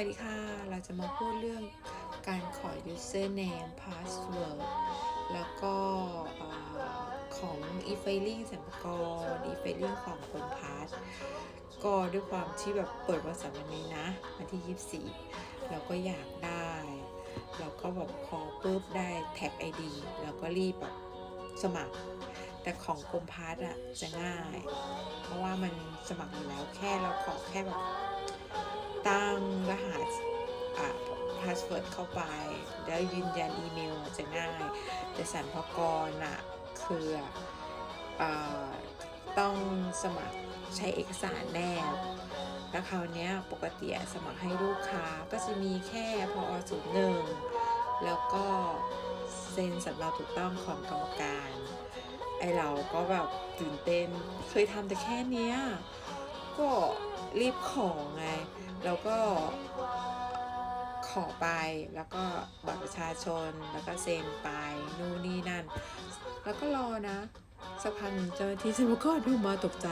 วัสดีค่ะ เราจะมาพูดเรื่องการขอ username password แล้วก็ของ e-filing สรรพากร e-filing ของคนพาสก็ด้วยความที่แบบเปิดวันเสาร์วันนี้นะ วันที่ 24 เราก็อยากได้ เราก็แบบพอปุ๊บได้แท็ก ID เราก็รีบแบบสมัคร แต่ของกรมพาสอะจะง่าย เพราะว่ามันสมัครอยู่แล้วแค่เราขอแค่แบบ สเวิร์ดเข้าไป แล้วยืนยันอีเมลจะง่าย แต่สรรพากรอะคืออ่าต้องสมัครใช้เอกสารแนบแล้วคราวนี้ปกติสมัครให้ลูกค้าก็จะมีแค่พอศูนย์หนึ่งแล้วก็เซ็นสำเนาถูกต้องของกรรมการ ไอเราก็แบบตื่นเต้นเคยทำแต่แค่นี้ก็รีบของไง แล้วก็ ขอไป แล้วก็บัตรประชาชน แล้วก็เซ็นไป นู่นนี่นั่น แล้วก็รอนะสักพักหนึ่งเจ้าหน้าที่สรรพากรโทรมาตกใจ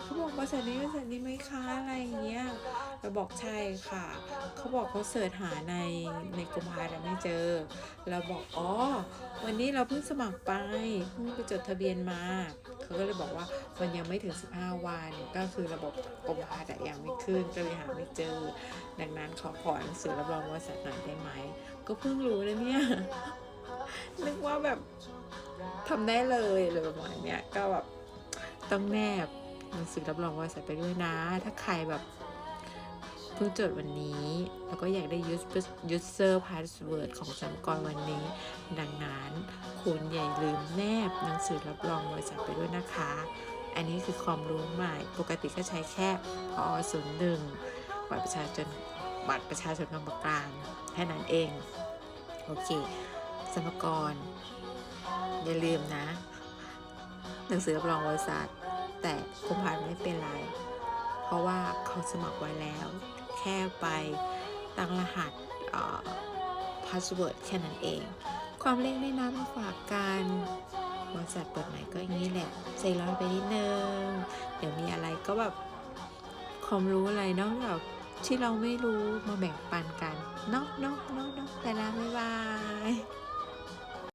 เขาบอกบริษัทนี้บริษัทนี้ไหมคะอะไรอย่างเงี้ยเราบอกใช่ค่ะ เขาบอกเขาเสิร์ชหาในในกรมพาแต่ไม่เจอ เราบอกอ๋อวันนี้เราเพิ่งสมัครไปเพิ่งไปจดทะเบียนมา เขาก็เลยบอกว่ามันยังไม่ถึง 15 วันก็คือระบบกรมพาแต่ ขึ้นก็เลยหาไม่เจอ ดังนั้นขอขอหนังสือรับรองบริษัทหน่อยได้ไหม ก็เพิ่งรู้นะเนี่ย นึกว่าแบบทำได้เลยอะไรประมาณเนี้ยก็แบบต้องแนบหนังสือรับรองบริษัทไปด้วยนะ ถ้าใครแบบเพิ่งจดวันนี้ แล้วก็อยากได้ user user password ของสรรพากรวันนี้ ดังนั้นคุณอย่าลืมแนบหนังสือรับรองบริษัทไปด้วยนะคะ อันนี้คือความรู้ใหม่ปกติก็ใช้แค่พอศูนย์หนึ่งบัตรประชาชนบัตรประชาชนกรรมกลางแค่นั้นเอง โอเคสรรพากรอย่าลืมนะ หนังสือรับรองบริษัทแต่กรมพันไม่เป็นไร เพราะว่าเขาสมัครไว้แล้ว แค่ไปตั้งรหัสพาสเวิร์ดแค่นั้นเอง ความเล็กไม่น้ำมาฝากกันบริษัทเปิด ก็อย่างนี้แหละใจร้อนไปนิดนึงเดี๋ยวมีอะไรก็แบบความรู้อะไรนอกจากที่เราไม่รู้มาแบ่งปันกันเนาะเนาะ